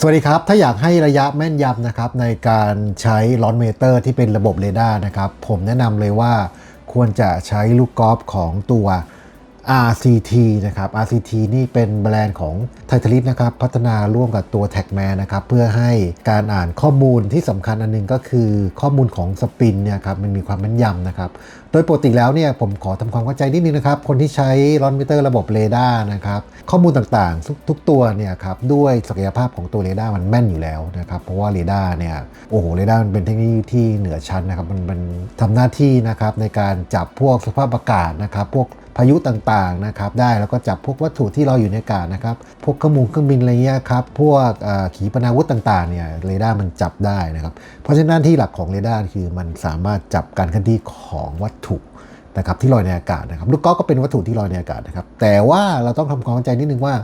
สวัสดีครับ ถ้าอยากให้ระยะแม่นยำนะครับในการใช้ลอนเมเตอร์ที่เป็นระบบเรดาร์นะครับ ผมแนะนำเลยว่าควรจะใช้ลูกกอล์ฟของตัว RCT นะครับ RCT นี่เป็นแบรนด์ของไททลิสนะครับ พัฒนาร่วมกับตัว t a g m a n นะครับ เพื่อให้การอ่านข้อมูลที่สำคัญอันหนึงก็คือข้อมูลของสปินเนี่ยครับมันมีความแม่นยำนะครับ โดยปกติแล้วเนี่ยผมขอทำความเข้าใจนิดนึงนะครับ คนที่ใช้ลอนมิเตอร์ระบบเรดาร์นะครับ ข้อมูลต่างๆทุกทุกตัวเนี่ยครับด้วยศักยภาพของตัวเรดาร์มันแม่นอยู่แล้วนะครับ เพราะว่าเรดาร์เนี่ยโอ้โหเรดาร์มันเป็นเทคโนโลยีที่เหนือชั้นนะครับมันมันทำหน้าที่นะครับในการจับพวกสภาพอากาศนะครับพวก พายุต่างๆนะครับได้แล้วก็จับพวกวัตถุที่ลอยอยู่ในอากาศนะครับพวกเครื่องมือเครื่องบินอะไรเงี้ยครับพวกเอ่อขีปนาวุธต่างๆเนี่ยเรดาร์มันจับได้นะครับเพราะฉะนั้นที่หลักของเรดาร์คือมันสามารถจับการเคลื่อนที่ของวัตถุนะครับที่ลอยในอากาศนะครับลูกกอล์ฟก็เป็นวัตถุที่ลอยในอากาศนะครับแต่ว่าเราต้องทำความเข้าใจนิดนึงว่า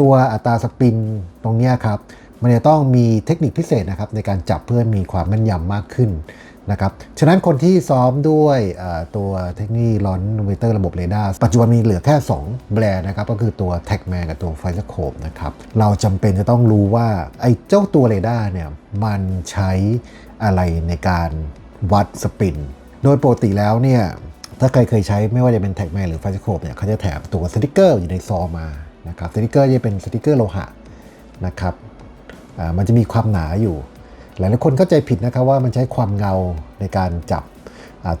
ตัวอัตราสปินตรงเนี้ยครับมันจะต้องมีเทคนิคพิเศษนะครับในการจับเพื่อมีความแม่นยำมากขึ้น นะครับฉะนั้นคนที่ซ้อมด้วยตัวเทคโนโลยีลอนเวเตอร์ระบบเรดาร์ปัจจุบันมีเหลือแค่ 2 แบรนด์นะครับ ก็คือตัว t a g m a n กับตัว f i z e r c o p นะครับ เราจำเป็นจะต้องรู้ว่า ไอ้เจ้าตัวเรดาร์เนี่ย มันใช้อะไรในการวัดสปิน โดยปกติแล้วเนี่ย ถ้าใครเคยใช้ไม่ว่าจะเป็นแท็กแมนหรือไฟสโคปเนี่ยเขาจะแถมตัวสติกเกอร์อยู่ในซองมานะครับสติกเกอร์จะเป็นสติกเกอร์โลหะนะครับมันจะมีความหนาอยู่ หลายๆคนเข้าใจผิดนะครับว่ามันใช้ความเงาในการจับ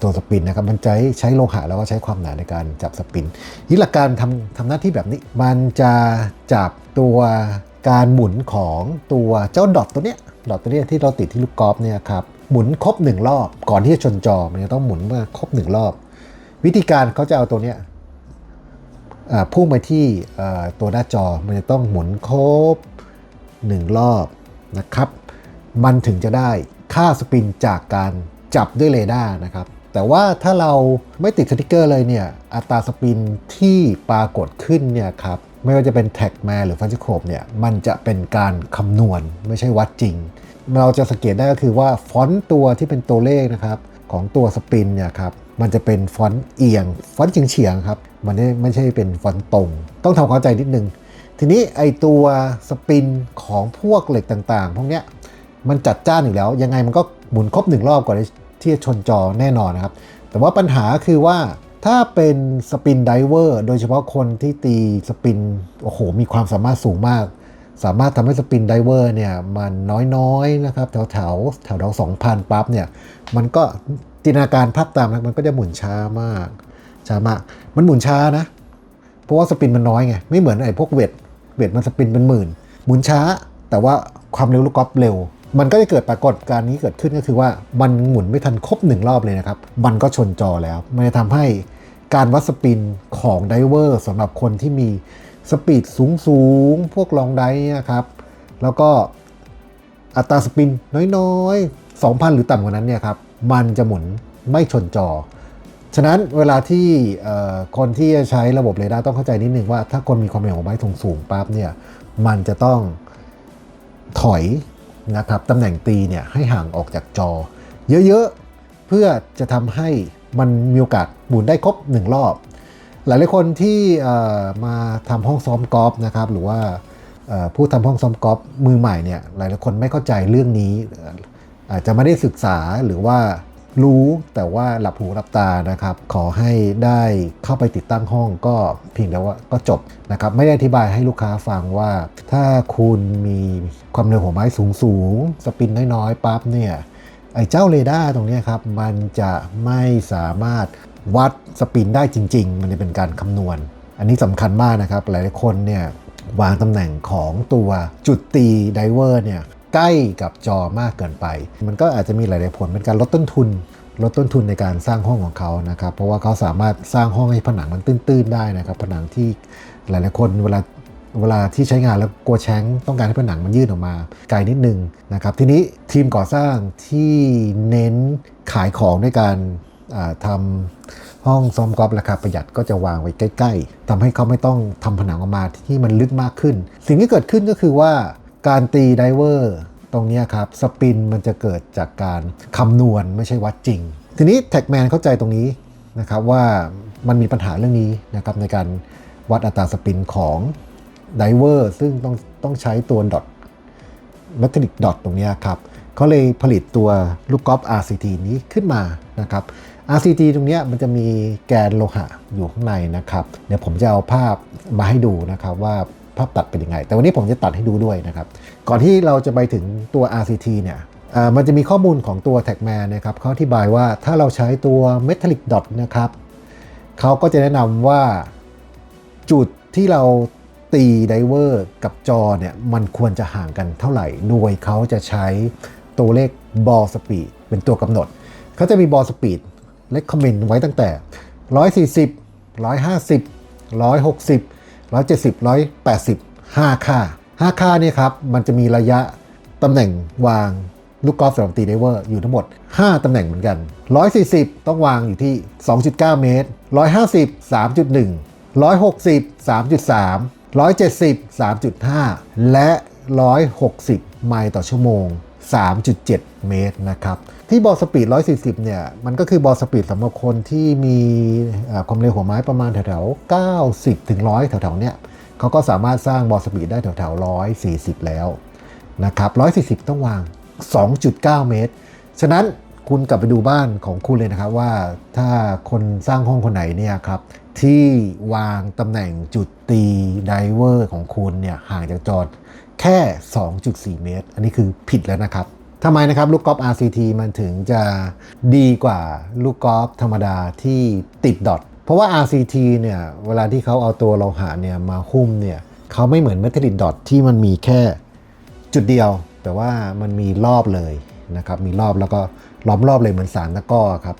ตัวสปินนะครับมันใช้ใช้โลหะแล้วก็ใช้ความหนาในการจับสปินนี่หลักการทำทำหน้าที่แบบนี้ มันจะจับตัวการหมุนของตัวเจ้าดอทตัวเนี้ยดอทตัวเนี้ยที่เราติดที่ลูกกอล์ฟเนี่ยครับหมุนครบหนึ่งรอบก่อนที่จะชนจอมันจะต้องหมุนมื่อครบหนึ่งรอบ วิธีการเขาจะเอาตัวเนี้ยพุ่งไปที่ตัวหน้าจอมันจะต้องหมุนครบหนึ่งรอบนะครับ มันถึงจะได้ค่าสปินจากการจับด้วยเรดาร์นะครับ แต่ว่าถ้าเราไม่ติดสติกเกอร์เลยเนี่ย อัตราสปินที่ปรากฏขึ้นเนี่ยครับ ไม่ว่าจะเป็นแท็กแมหรือฟันจิโคบเนี่ย มันจะเป็นการคำนวณไม่ใช่วัดจริง เราจะสังเกตได้ก็คือว่าฟอนต์ตัวที่เป็นตัวเลขนะครับของตัวสปินเนี่ยครับมันจะเป็นฟอนต์เอียง ฟอนต์เฉียงๆครับ มันไม่ไม่ใช่เป็นฟอนต์ตรง ต้องทำความเข้าใจนิดนึง ทีนี้ไอตัวสปินของพวกเหล็กต่างๆ พวกเนี้ย มันจัดจ้านอยู่แล้ว ยังไงมันก็หมุนครบหนึ่งรอบก่อนที่จะชนจอแน่นอนนะครับ แต่ว่าปัญหาคือว่าถ้าเป็นสปินไดเวอร์โดยเฉพาะคนที่ตีสปินโอ้โห มีความสามารถสูงมาก สามารถทำให้สปินไดเวอร์เนี่ยมันน้อยๆนะครับ แถวแถวแถวแถวสองพันปั๊บเนี่ย มันก็จินตนาการภาพตามนะมันก็จะหมุนช้ามาก ช้ามาก มันหมุนช้านะ เพราะว่าสปินมันน้อยไง ไม่เหมือนไอ้พวกเวทเวทมันสปินเป็นหมื่น หมุนช้า แต่ว่าความเร็วลูกกอล์ฟเร็ว มันก็จะเกิดปรากฏการณ์นี้เกิดขึ้นก็คือว่ามันหมุนไม่ทันครบหนึ่งรอบเลยนะครับ มันก็ชนจอแล้ว มันจะทำให้การวัดสปินของไดเวอร์สำหรับคนที่มีสปีดสูงสูงๆพวกลองไดนะครับ แล้วก็อัตราสปินน้อยๆ 2,000 หรือต่ำกว่านั้นเนี่ยครับ มันจะหมุนไม่ชนจอ ฉะนั้นเวลาที่คนที่จะใช้ระบบเรดาร์ต้องเข้าใจนิดนึงว่าถ้าคนมีความเร็วของไม้สูงๆปั๊บเนี่ย มันจะต้องถอย นะครับตำแหน่งตีเนี่ยให้ห่างออกจากจอ เยอะๆ เพื่อจะทำให้มันมีโอกาสหมุนได้ครบหนึ่งรอบ หลายๆคนที่มาทำห้องซ้อมกอล์ฟนะครับหรือว่าผู้ทำห้องซ้อมกอล์ฟมือใหม่เนี่ยหลายๆคนไม่เข้าใจเรื่องนี้ อาจจะไม่ได้ศึกษาหรือว่า รู้แต่ว่าหลับหูหลับตานะครับ ขอให้ได้เข้าไปติดตั้งห้องก็เพียงแต่ว่าก็จบนะครับ ไม่ได้อธิบายให้ลูกค้าฟังว่า ถ้าคุณมีความเร็วหัวไม้สูงสูงสปินน้อยๆปั๊บเนี่ยไอ้เจ้าเรดาร์ตรงนี้ครับ มันจะไม่สามารถวัดสปินได้จริง ๆ มันจะเป็นการคำนวณ อันนี้สำคัญมากนะครับ หลายๆคนเนี่ยวางตำแหน่งของตัวจุดตีไดเวอร์เนี่ย ใกล้กับจอมากเกินไป มันก็อาจจะมีหลาย ๆ ผลเป็นการลดต้นทุน ลดต้นทุนในการสร้างห้องของเขานะครับ เพราะว่าเขาสามารถสร้างห้องให้ผนังมันตื้น ๆ ได้นะครับ ผนังที่หลาย ๆ คนเวลาเวลาที่ใช้งานแล้วกลัวแช้งต้องการให้ผนังมันยื่นออกมาไกลนิดนึงนะครับ ทีนี้ทีมก่อสร้างที่เน้นขายของด้วยการอ่าทำห้องซ้อมกอล์ฟราคาประหยัดก็จะวางไว้ใกล้ ๆทำให้เขาไม่ต้องทำผนังออกมาที่มันลึกมากขึ้น สิ่งที่เกิดขึ้นก็คือว่า การตีไดเวอร์ตรงนี้ครับสปินมันจะเกิดจากการคำนวณไม่ใช่วัดจริง ทีนี้แท็กแมนเข้าใจตรงนี้นะครับว่ามันมีปัญหาเรื่องนี้นะครับในการวัดอัตราสปินของไดเวอร์ซึ่งต้องต้องใช้ตัวดอท metallic dot ตรงนี้ครับเขาเลยผลิตตัวลูกกอล์ฟ RCT นี้ขึ้นมานะครับ RCT ตรงนี้มันจะมีแกนโลหะอยู่ข้างในนะครับ เดี๋ยวผมจะเอาภาพมาให้ดูนะครับว่า ภาพตัดเป็นยังไง แต่วันนี้ผมจะตัดให้ดูด้วยนะครับ ก่อนที่เราจะไปถึงตัว RCT เนี่ยอ่ามันจะมีข้อมูลของตัว Tagman นะครับเขาอธิบายว่าถ้าเราใช้ตัว metallic dot นะครับเขาก็จะแนะนำว่าจุดที่เราตีไดเวอร์กับจอเนี่ยมันควรจะห่างกันเท่าไหร่ โดยเขาจะใช้ตัวเลขบอลสปีดเป็นตัวกำหนด เขาจะมีบอลสปีดเลคคอมเมนต์ไว้ตั้งแต่ 140 150 160 170 180 5 ค่า 5 ค่านี่ครับ มันจะมีระยะตำแหน่งวางลูกกอล์ฟสำหรับตีไดเวอร์อยู่ทั้งหมด 5 ตำแหน่งเหมือนกัน 140 ต้องวางอยู่ที่ 2.9 เมตร 150 3.1 160 3.3 170 3.5 และ 160 ไมล์ต่อชั่วโมง 3.7 เมตรนะครับ ที่บอลสปีด 140 เนี่ย มันก็คือบอลสปีดสำหรับคนที่มีความเร็วหัวไม้ประมาณแถวๆ 90 ถึง 100 แถวๆ เนี่ยเขาก็สามารถสร้างบอลสปีดได้แถวๆ 140 แล้วนะครับ 140 ต้องวาง 2.9 เมตร ฉะนั้นคุณกลับไปดูบ้านของคุณเลยนะครับว่าถ้าคนสร้างห้องคนไหนเนี่ยครับที่วางตำแหน่งจุดตีไดเวอร์ของคุณเนี่ยห่างจากจอแค่ 2.4 เมตร อันนี้คือผิดแล้วนะครับ ทำไมนะครับลูกกอล์ฟ RCT มันถึงจะดีกว่าลูกกอล์ฟธรรมดาที่ติดดอทเพราะว่า RCT เนี่ยเวลาที่เขาเอาตัวโลหะเนี่ยมาหุ้มเนี่ยเขาไม่เหมือนเมทัลลิกดอทที่มันมีแค่จุดเดียว แต่ว่ามันมีรอบเลยนะครับมีรอบแล้วก็ล้อมรอบเลยเหมือนสารตะก้อครับ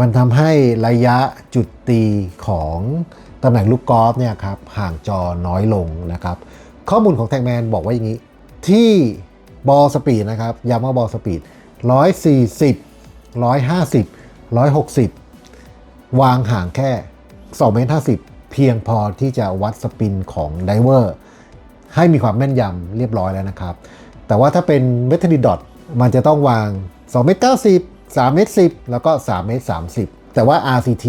มันทำให้ระยะจุดตีของตำแหน่งลูกกอล์ฟเนี่ยครับห่างจอน้อยลงนะครับข้อมูลของแท็กแมนบอกว่าอย่างนี้ที่ บอลสปีดนะครับย้ำว่าบอลสปีด140 150 160 วางห่างแค่2เมตร50 เพียงพอที่จะวัดสปินของไดเวอร์ให้มีความแม่นยำเรียบร้อยแล้วนะครับ แต่ว่าถ้าเป็นเมทัลิดอทมันจะต้องวาง2เมตร90 3เมตร10 แล้วก็3เมตร30 แต่ว่า RCT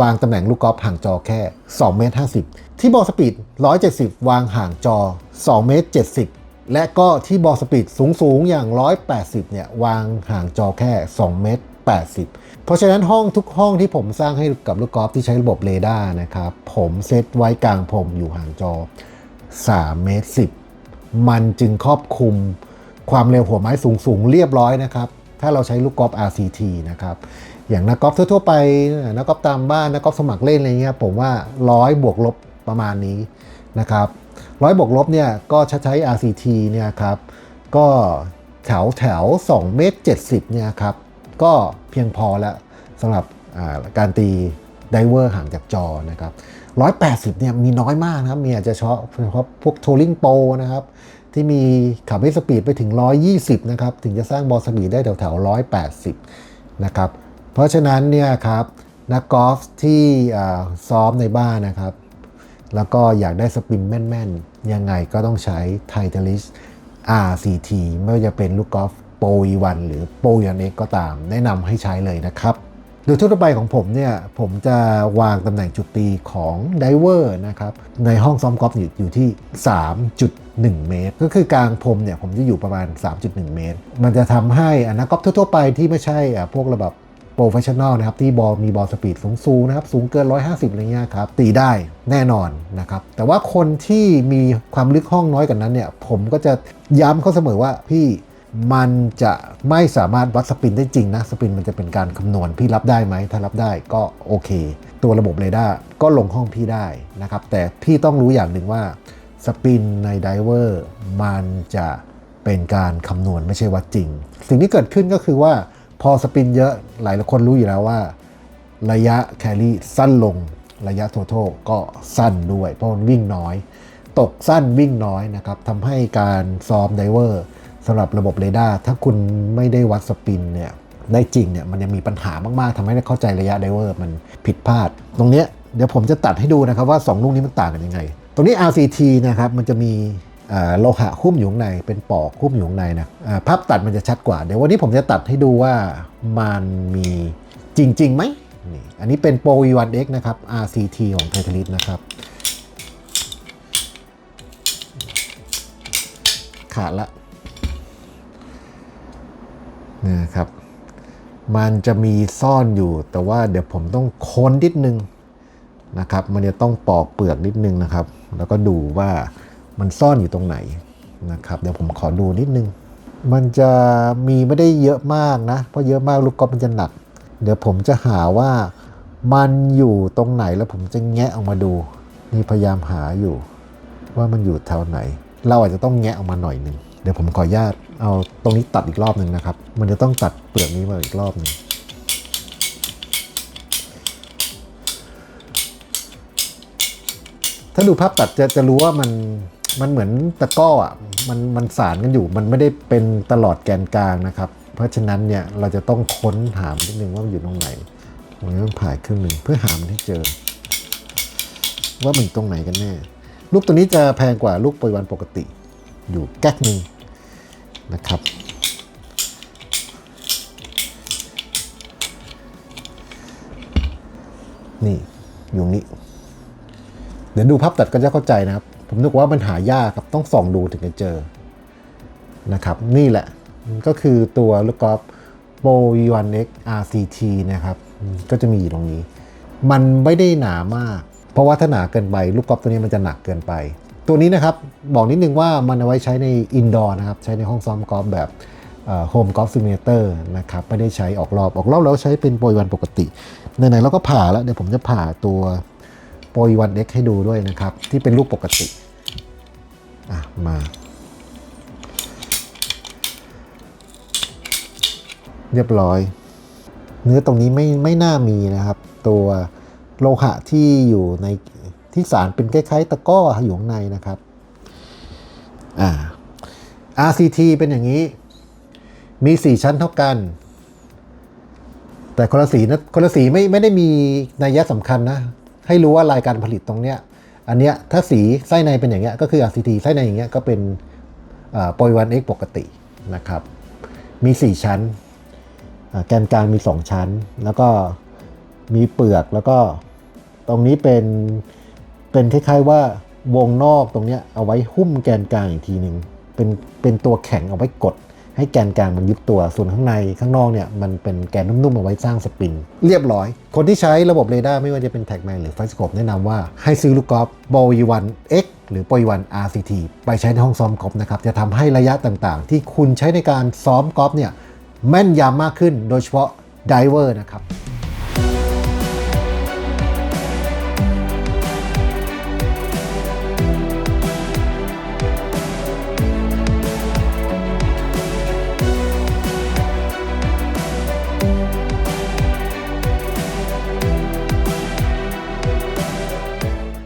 วางตำแหน่งลูกกอล์ฟห่างจอแค่2เมตร50 ที่บอลสปีด170 วางห่างจอ2เมตร70 และก็ที่บอสปีดสูงๆ อย่าง 180 เนี่ย วางห่างจอแค่ 2 เมตร 80 เพราะฉะนั้นห้องทุกห้องที่ผมสร้างให้กับลูกกอล์ฟที่ใช้ระบบเรดาร์นะครับ ผมเซตไว้กลางพรมอยู่ห่างจอ 3 เมตร 10 มันจึงครอบคลุมความเร็วหัวไม้สูงสูงๆ เรียบร้อยนะครับ ถ้าเราใช้ลูกกอล์ฟ RCT นะครับ อย่างนักกอล์ฟทั่วๆไป นักกอล์ฟตามบ้าน นักกอล์ฟสมัครเล่นอะไรเงี้ย ผมว่า 100 บวกลบประมาณนี้นะครับ ร้อยบวกลบเนี่ยก็ใช้ RCT เนี่ยครับ ก็แถวแถว2เมตร70เนี่ยครับ ก็เพียงพอแล้วสำหรับการตีไดเวอร์ห่างจากจอนะครับ180เนี่ยมีน้อยมากนะครับ มีอาจจะเฉพาะเฉพาะพวกโทลิงโปนะครับ ที่มีขับให้สปีดไปถึง 120 นะครับ ถึงจะสร้างบอลสปีดได้แถวแถว180 นะครับ เพราะฉะนั้นเนี่ยครับนักกอล์ฟที่ซ้อมในบ้านนะครับ แล้วก็อยากได้สปินแม่นๆ ยังไงก็ต้องใช้ไทเทลิส RCT ไม่ว่าจะเป็นลูกกอล์ฟโปรวีวันหรือโปรยันเอ็กก็ตาม แนะนำให้ใช้เลยนะครับ โดยทั่วไปของผมเนี่ย ผมจะวางตำแหน่งจุดตีของไดเวอร์นะครับ ในห้องซ้อมกอล์ฟอยู่ที่ 3.1 เมตร ก็คือกลางพรมเนี่ย ผมจะอยู่ประมาณ 3.1 เมตร มันจะทำให้อนักกอล์ฟทั่วๆไปที่ไม่ใช่พวกระบบ โปรเฟชชั่นอลนะครับที่บอลมีบอลสปีดสูงๆนะครับสูงเกิน 150อะไรเงี้ยครับตีได้แน่นอนนะครับแต่ว่าคนที่มีความลึกห้องน้อยกว่านั้นเนี่ยผมก็จะย้ำเขาเสมอว่าพี่มันจะไม่สามารถวัดสปินได้จริงนะ สปินมันจะเป็นการคำนวณพี่รับได้ไหม ถ้ารับได้ก็โอเค ตัวระบบเรดาร์ก็ลงห้องพี่ได้นะครับ แต่พี่ต้องรู้อย่างหนึ่งว่าสปินในไดเวอร์มันจะเป็นการคำนวณไม่ใช่วัดจริง สิ่งที่เกิดขึ้นก็คือว่า พอสปินเยอะหลายคนรู้อยู่แล้วว่า ระยะแครี่สั้นลง ระยะโทโทก็สั้นด้วย เพราะมันวิ่งน้อย ตกสั้นวิ่งน้อยนะครับทำให้การซ้อมไดเวอร์สำหรับระบบเรดาร์ถ้าคุณไม่ได้วัดสปินเนี่ยได้จริงเนี่ยมันยังมีปัญหามากๆทำให้เข้าใจระยะไดเวอร์มันผิดพลาด ตรงเนี้ยเดี๋ยวผมจะตัดให้ดูนะครับว่า 2 ลูกนี้มันต่างกันยังไง ตรงนี้ RCT นะครับมันจะมี โลหะหุ้มอยู่ข้างในเป็นปอกหุ้มอยู่ข้างในนะอ่าภาพตัดมันจะชัดกว่า เดี๋ยววันนี้ผมจะตัดให้ดูว่ามันมีจริงๆไหมนี่อันนี้เป็น Pro V1X นะครับ RCT ของ t i t a l i s นะครับ ขาดละนะครับ มันจะมีซ่อนอยู่แต่ว่าเดี๋ยวผมต้องค้นนิดนึงนะครับ มันจะต้องปอกเปลือกนิดนึงนะครับ แล้วก็ดูว่า มันซ่อนอยู่ตรงไหนนะครับเดี๋ยวผมขอดูนิดนึง มันจะมีไม่ได้เยอะมากนะ เพราะเยอะมากลูกกอล์ฟมันจะหนัก เดี๋ยวผมจะหาว่ามันอยู่ตรงไหนแล้วผมจะแงะออกมาดู นี่พยายามหาอยู่ ว่ามันอยู่แถวไหน เราอาจจะต้องแงะออกมาหน่อยหนึ่งเดี๋ยวผมขออนุญาตเอาตรงนี้ตัดอีกรอบหนึ่งนะครับ มันจะต้องตัดเปลือกนี้มาอีกรอบหนึ่งถ้าดูภาพตัดจะจะรู้ว่ามัน มันเหมือนตะก้ออะมันมันสารกันอยู่มันไม่ได้เป็นตลอดแกนกลางนะครับ เพราะฉะนั้นเนี่ยเราจะต้องค้นหามนิดนึงว่ามันอยู่ตรงไหนผมต้องผ่ายครึ่งหนึ่งเพื่อหามันให้เจอ ว่ามันตรงไหนกันแน่ ลูกตัวนี้จะแพงกว่าลูกปรยวันปกติ อยู่แก๊กหนึ่งนะครับนี่อยู่นี้ เดี๋ยวดูภาพตัดก็จะเข้าใจนะครับ ผมนึกว่ามันหายากครับต้องส่องดูถึงจะเจอนะครับ นี่แหละก็คือตัวลูกกอล์ฟโปร V1X RCT นะครับ ก็จะมีอยู่ตรงนี้ มันไม่ได้หนามาก เพราะว่าถ้าหนาเกินไป ลูกกอล์ฟตัวนี้มันจะหนักเกินไป ตัวนี้นะครับ บอกนิดนึงว่ามันเอาไว้ใช้ในอินดอร์นะครับ ใช้ในห้องซ้อมกอล์ฟแบบโฮมกอล์ฟซิมูเลเตอร์นะครับ ไม่ได้ใช้ออกรอบ ออกรอบแล้วใช้เป็นโปรยวันปกติไหนๆเราก็ผ่าแล้ว เดี๋ยวผมจะผ่าตัว ปรยวันเด็กให้ดูด้วยนะครับ ที่เป็นรูปปกติอะมา เรียบร้อย เนื้อตรงนี้ไม่ไม่น่ามีนะครับ ตัวโลหะที่อยู่ในที่สารเป็นคล้ายๆตะก้ออยู่ข้างในนะครับอ่า RCT เป็นอย่างนี้ มี 4 ชั้นเท่ากัน แต่คนละสีนะคนละสีไม่ไม่ได้มีนัยยะสำคัญนะ ให้รู้ว่ารายการผลิตตรงเนี้ยอันเนี้ยถ้าสีไส้ในเป็นอย่างเงี้ยก็คือ RCT ไส้ในอย่างเงี้ยก็เป็นโปรยวันเอ็กปกตินะครับ มี 4 ชั้น แกนกลางมี 2 ชั้น แล้วก็มีเปลือกแล้วก็ตรงนี้เป็นเป็นคล้ายๆว่าวงนอกตรงเนี้ยเอาไว้หุ้มแกนกลางอีกทีหนึ่งเป็นเป็นตัวแข็งเอาไว้กด ให้แกนกลางมันยึดตัวส่วนข้างในข้างนอกเนี่ยมันเป็นแกนนุ่มๆเอาไว้สร้างสปริง เรียบร้อย คนที่ใช้ระบบเรดาร์ไม่ว่าจะเป็นแท็กแมนหรือไฟสโคปแนะนำว่าให้ซื้อลูกกอล์ฟบอลวัน X หรือปอยวัน RCT ไปใช้ในห้องซ้อมกอล์ฟนะครับจะทำให้ระยะต่างๆ ที่คุณใช้ในการซ้อมกอล์ฟเนี่ยแม่นยำมากขึ้นโดยเฉพาะไดเวอร์นะครับ